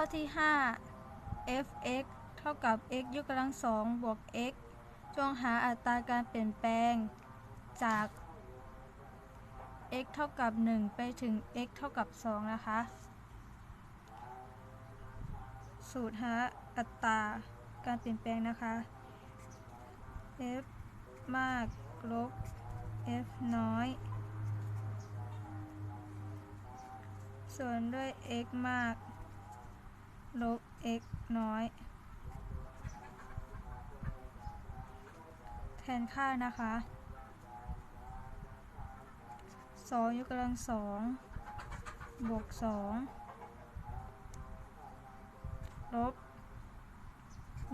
ข้อที่ 5 f(x) เท่ากับ x ยกกำลังสองบวก x จงหาอัตราการเปลี่ยนแปลงจาก x เท่ากับ 1 ไปถึง x เท่ากับ 2 นะคะ สูตรหาอัตราการเปลี่ยนแปลงนะคะ f มากลบ f น้อย ส่วนด้วย x มาก ลบ x น้อย แทนค่านะคะสองยกกำลังสองบวกสองลบ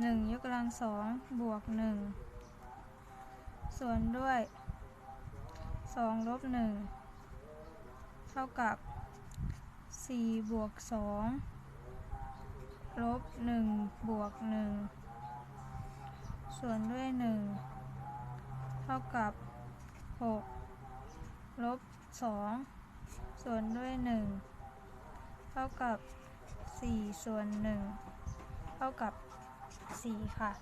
หนึ่งยกกำลังสองบวกหนึ่งส่วนด้วยสองลบหนึ่งเท่ากับสี่บวกสอง ลบหนึ่งบวกหนึ่งส่วนด้วยหนึ่งเท่ากับหกลบสองส่วนด้วยหนึ่งเท่ากับสี่ส่วนหนึ่งเท่ากับสี่ค่ะ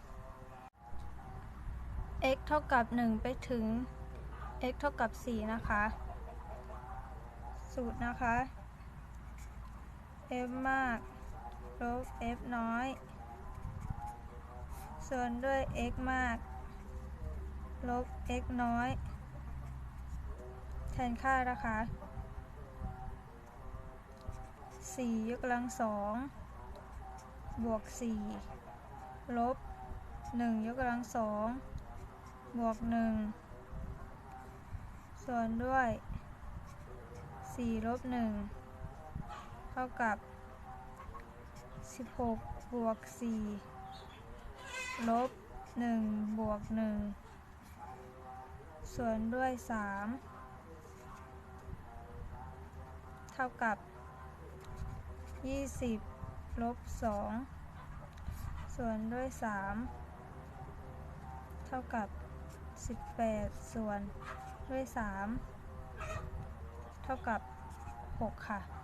x เท่ากับหนึ่งไปถึง x เท่ากับสี่นะคะ สูตรนะคะ f มาก ลบ f น้อย ส่วนด้วย x มาก ลบ x น้อย แทนค่านะคะ 4 ยกกำลังสองบวก 4 ลบ 1 ยกกำลังสองบวก 1 ส่วนด้วย 4 ลบ 1 เท่ากับ 16บวก4ลบ1บวก1ส่วนด้วย3เท่ากับ20ลบ2ส่วนด้วย3เท่ากับ18ส่วนด้วย3เท่ากับ6ค่ะ